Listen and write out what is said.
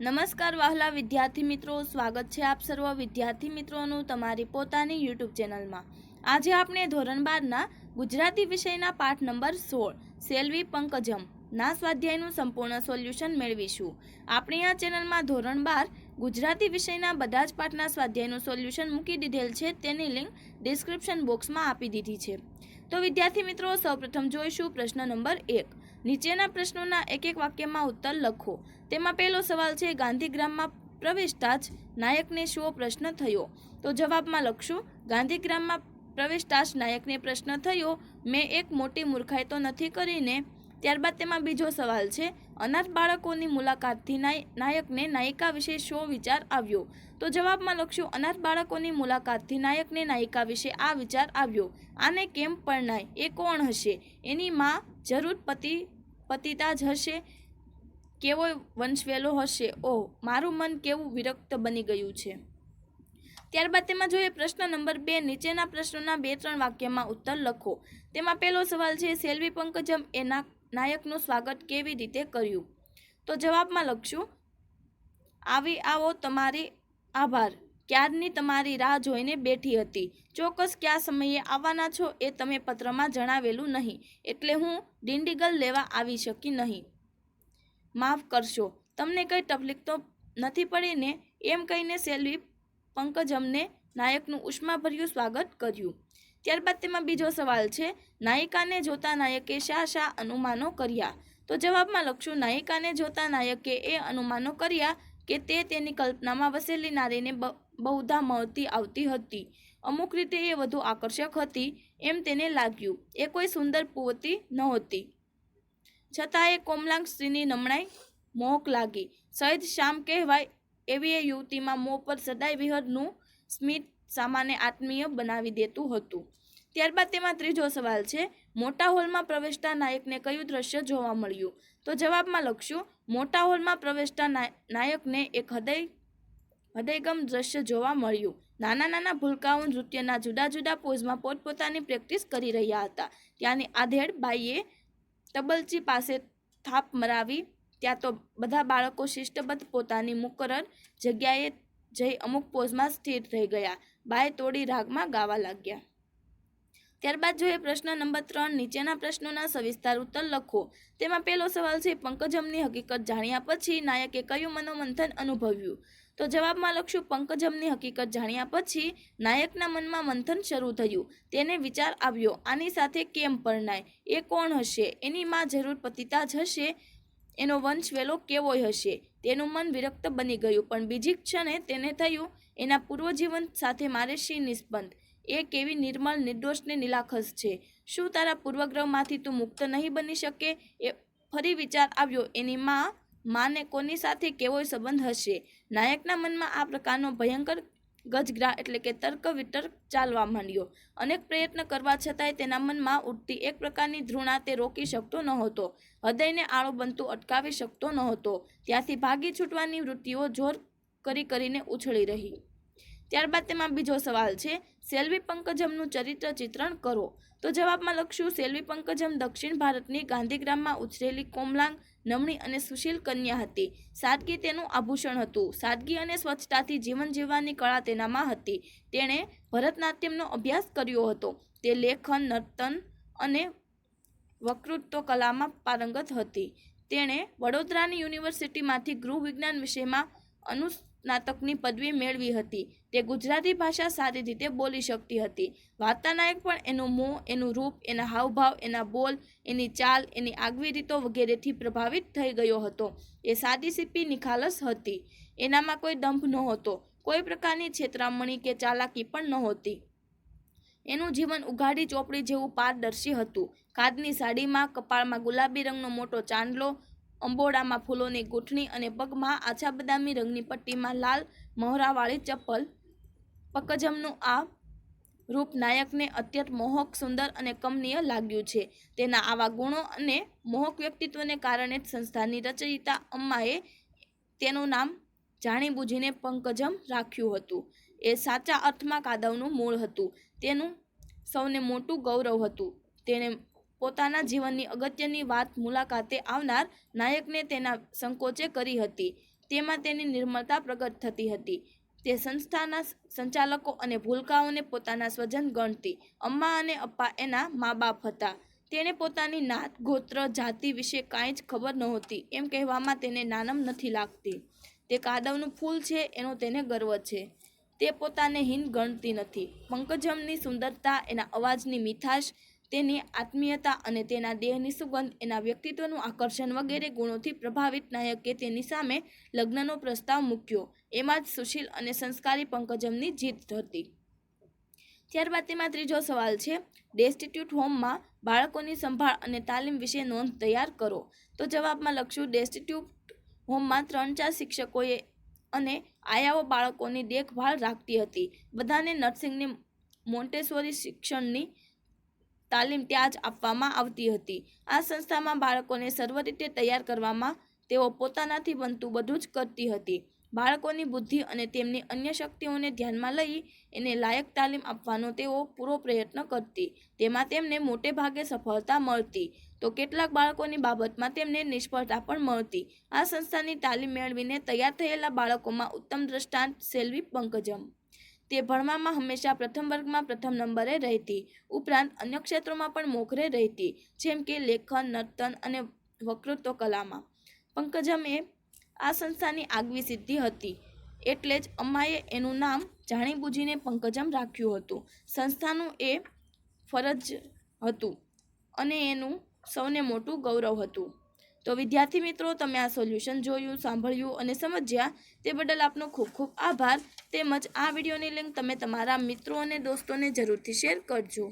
નમસ્કાર વહાલા વિદ્યાર્થી મિત્રો, સ્વાગત છે આપ સર્વ વિદ્યાર્થી મિત્રોનું તમારી પોતાની યુટ્યુબ ચેનલમાં. આજે આપણે ધોરણ બારના ગુજરાતી વિષયના પાઠ નંબર સોળ, સેલ્વી પંકજમ ના સ્વાધ્યાયનું સંપૂર્ણ સોલ્યુશન મેળવીશું. આપણે આ ચેનલમાં ધોરણ બાર, ગુજરાતી વિષયના બધા જ પાઠના સ્વાધ્યાયનું સોલ્યુશન મૂકી દીધેલ છે, તેની લિંક ડિસ્ક્રિપ્શન બોક્સમાં આપી દીધી છે. તો વિદ્યાર્થી મિત્રો, સૌપ્રથમ જોઈશું પ્રશ્ન નંબર એક. નીચેના પ્રશ્નોના એક એક વાક્યમાં ઉત્તર લખો. તેમાં પહેલો સવાલ છે ગાંધીગ્રામમાં પ્રવેશતા જ નાયકને શો પ્રશ્ન થયો? તો જવાબમાં લખશું ગાંધીગ્રામમાં પ્રવેશતા જ નાયકને પ્રશ્ન થયો. મેં એક મોટી મૂર્ખાઈ તો નથી કરીને. ત્યારબાદ તેમાં બીજો સવાલ છે, અનાથ બાળકોની મુલાકાતથી નાય- નાયકને નાયિકા વિશે શો વિચાર આવ્યો? તો જવાબમાં લખશું, અનાથ બાળકોની મુલાકાતથી નાયકને નાયિકા વિશે આ વિચાર આવ્યો. આને કેમ પરણાય? એ કોણ હશે? એની માં જરૂર પતિ પતિતા જ હશે. કેવો વંશવેલો હશે? ઓહ, મારું મન કેવું વિરક્ત બની ગયું છે. ત્યારબાદ તેમાં જોઈએ, પ્રશ્ન નંબર બે, નીચેના પ્રશ્નોના બે ત્રણ વાક્યમાં ઉત્તર લખો. તેમાં પહેલો સવાલ છે, સેલ્વી પંકજમ એ નાયકનું સ્વાગત કેવી રીતે કર્યું? તો જવાબમાં લખશું, આવી આવો તમારી આભાર. ક્યારની તમારી રાહ જોઈને બેઠી હતી? ચોક્કસ કયા સમયે આવવાના છો એ તમે પત્રમાં જણાવેલું નહીં. એટલે હું ડિંડીગલ લેવા આવી શકી નહીં. માફ કરશો, તમને કંઈ તકલીફ તો નથી પડી ને? એમ કહીને સેલ્વી પંકજમને નાયકનું ઉષ્માભર્યું સ્વાગત કર્યું. ત્યારબાદ તેમાં બીજો સવાલ છે, નાયિકાને જોતા નાયકે શા શા અનુમાનો કર્યા? તો જવાબમાં લખશું, નાયિકાને જોતા નાયકે એ અનુમાનો કર્યા કે તે તેની કલ્પનામાં વસેલી નારીને બહુધા મળતી આવતી હતી. અમુક રીતે એ વધુ આકર્ષક હતી એમ તેને લાગ્યું. એ કોઈ સુંદર પુવતી નહોતી. છતાં એ કોમલાંગ સ્ત્રીની નમણાઈ મોહક લાગી. સહિત શામ કહેવાય એવી એ યુવતીમાં મોં પર સદાય વિહરનું સ્મિત સામાન્ય આત્મીય બનાવી દેતું હતું. ત્યારબાદ તેમાં ત્રીજો સવાલ છે, મોટા હોલમાં પ્રવેશતા નાયકને કયું દ્રશ્ય જોવા મળ્યું? તો જવાબમાં લખશું, મોટા હોલમાં પ્રવેશતા નાય- નાયકને એક હૃદય, હૃદયગમ દ્રશ્ય જોવા મળ્યું. નાના નાના ભૂલકાઓ નૃત્યના જુદા જુદા પોઝમાં પોતપોતાની પ્રેક્ટિસ કરી રહ્યા હતા. ત્યાંની આધેડ બાઈએ તબલચી પાસે થાપ મરાવી, ત્યાં તો બધા બાળકો શિષ્ટબદ્ધ પોતાની મુકરર જગ્યાએ જઈ અમુક પોઝમાં સ્થિર થઈ ગયા. બાય તોડી રાગમાં ગાવા લાગ્યા. ત્યારબાદ જોઈએ પ્રશ્ન નંબર ત્રણ, નીચેના પ્રશ્નોના સવિસ્તાર ઉત્તર લખો. તેમાં પહેલો સવાલ છે પંકજમની હકીકત જાણ્યા પછી નાયકે કયું મનોમંથન અનુભવ્યું? તો જવાબમાં લખશું પંકજમની હકીકત જાણ્યા પછી નાયકના મનમાં મંથન શરૂ થયું. તેને વિચાર આવ્યો, આની સાથે કેમ પરણાય? એ કોણ હશે? એની માં જરૂર પતિતા જ હશે? એનો વંશ વેલો કેવો હશે? તેનું મન વિરક્ત બની ગયું, પણ બીજી ક્ષણે તેને થયું, એના પૂર્વજીવન સાથે મારે શી નિસ્બંધ? એ કેવી નિર્મળ નિર્દોષ ને નિલાખસ છે. શું તારા પૂર્વગ્રહમાંથી તું મુક્ત નહીં બની શકે? એ ફરી વિચાર આવ્યો. એની માં માને કોની સાથે કેવો સંબંધ હશે? નાયકના મનમાં આ પ્રકારનો ભયંકર ગજગ્રા એટલે કે તર્ક વિતર્ક ચાલવા માંડ્યો. અનેક પ્રયત્ન કરવા છતાંય તેના મનમાં ઉઠતી એક પ્રકારની ધૃણા તે રોકી શકતો નહોતો. હૃદયને આળો બનતું અટકાવી શકતો નહોતો. ત્યાંથી ભાગી છૂટવાની વૃત્તિઓ જોર કરી કરીને ઉછળી રહી. ત્યારબાદ તેમાં બીજો સવાલ છે, સેલ્વી પંકજમનું ચરિત્ર ચિત્રણ કરો. તો જવાબમાં લખશું, સેલ્વી પંકજમ દક્ષિણ ભારતની ગાંધીગ્રામમાં ઉછરેલી કોમલાંગ, નમણી અને સુશીલ કન્યા હતી. સાદગી તેનું આભૂષણ હતું. સાદગી અને સ્વચ્છતાથી જીવન જીવવાની કળા તેનામાં હતી. તેણે ભરતનાટ્યમનો અભ્યાસ કર્યો હતો. તે લેખન, નર્તન અને વકૃત્વ કલામાં પારંગત હતી. તેણે વડોદરાની યુનિવર્સિટીમાંથી ગૃહ વિજ્ઞાન વિષયમાં અનુસ્નાતકની પદવી મેળવી હતી. તે ગુજરાતી ભાષા સારી રીતે બોલી શકતી હતી. વાર્તાનાયક પણ એનું મોં, એનું રૂપ, એના હાવભાવ, એના બોલ, એની ચાલ, એની આગવી રીતો વગેરેથી પ્રભાવિત થઈ ગયો હતો. એ સાદી સીપી નિખાલસ હતી. એનામાં કોઈ દંભ નહોતો. કોઈ પ્રકારની છેતરામણી કે ચાલાકી પણ નહોતી. એનું જીવન ઉઘાડી ચોપડી જેવું પારદર્શી હતું. કાદની સાડીમાં, કપાળમાં ગુલાબી રંગનો મોટો ચાંદલો અંબોડામાં ફૂલોની ગૂંથણી અને પગમાં આછા બદામી રંગની પટ્ટીમાં લાલ મહોરાવાળી ચપ્પલ. પકજમનું આ રૂપ નાયકને અત્યંત મોહક, સુંદર અને કમનીય લાગ્યું છે. તેના આવા ગુણો અને મોહક વ્યક્તિત્વને કારણે જ સંસ્થાની રચયિતા અમ્માએ તેનું નામ જાણીબૂજીને પંકજમ રાખ્યું હતું. એ સાચા અર્થમાં કાદવનું મૂળ હતું. તેનું સૌને મોટું ગૌરવ હતું. તેણે પોતાના જીવનની અગત્યની વાત મુલાકાતે આવનાર નાયકને તેના સંકોચે કરી હતી. તેમાં તેની નિર્મળતા પ્રગટ થતી હતી. તે સંસ્થાના સંચાલકો અને ભૂલકાઓને પોતાના સ્વજન ગણતી. અમ્મા અને અપ્પા એના મા બાપ હતા. તેણે પોતાની નાત, ગોત્ર, જાતિ વિશે કાંઈ જ ખબર નહોતી. એમ કહેવામાં તેને નાનમ નથી લાગતી. તે કાદવનું ફૂલ છે, એનો તેને ગર્વ છે. તે પોતાને હિન ગણતી નથી. પંકજમની સુંદરતા, એના અવાજની મીઠાશ તેની આત્મીયતા અને તેના દેહની સુગંધ, એના વ્યક્તિત્વનું આકર્ષણ વગેરે ગુણોથી પ્રભાવિત નાયકે તેની સામે લગ્નનો પ્રસ્તાવ મૂક્યો. એમાં જ સુશીલ અને સંસ્કારી પંકજમની જીત હતી. ત્યારબાદ તેમાં ત્રીજો સવાલ છે, ડેસ્ટિટ્યૂટ હોમમાં બાળકોની સંભાળ અને તાલીમ વિશે નોંધ તૈયાર કરો. તો જવાબમાં લખશું ડેસ્ટિટ્યૂટ હોમમાં ત્રણ ચાર શિક્ષકોએ અને આયાઓ બાળકોની દેખભાળ રાખતી હતી. બધાને નર્સિંગની મોન્ટેસોરી શિક્ષણની તાલીમ ત્યાં જ આપવામાં આવતી હતી. આ સંસ્થામાં બાળકોને સર્વ રીતે તૈયાર કરવામાં તેઓ પોતાનાથી બનતું બધું જ કરતી હતી. બાળકોની બુદ્ધિ અને તેમની અન્ય શક્તિઓને ધ્યાનમાં લઈ એને લાયક તાલીમ આપવાનો તેઓ પૂરો પ્રયત્ન કરતી. તેમાં તેમને મોટે ભાગે સફળતા મળતી. તો કેટલાક બાળકોની બાબતમાં તેમને નિષ્ફળતા પણ મળતી. આ સંસ્થાની તાલીમ મેળવીને તૈયાર થયેલા બાળકોમાં ઉત્તમ દ્રષ્ટાંત સેલ્વી પંકજમ તે ભણવામાં હંમેશા પ્રથમ વર્ગમાં પ્રથમ નંબરે રહેતી, ઉપરાંત અન્ય ક્ષેત્રોમાં પણ મોખરે રહેતી, જેમ કે લેખન, નર્તન અને વક્તૃત્વ કલામાં. પંકજમ આ સંસ્થાની આગવી સિદ્ધિ હતી, એટલે જ અમ્માએ એનું નામ જાણીબૂજીને પંકજમ રાખ્યું હતું. સંસ્થાનું એ ફરજ હતું અને એનું સૌને મોટું ગૌરવ હતું. તો વિદ્યાર્થી મિત્રો, તમે આ સોલ્યુશન જોયું, સાંભળ્યું અને સમજ્યા તે બદલ આપનો ખૂબ ખૂબ આભાર. તેમજ આ વિડીયોની લિંક તમે તમારા મિત્રો અને દોસ્તોને જરૂરથી શેર કરજો.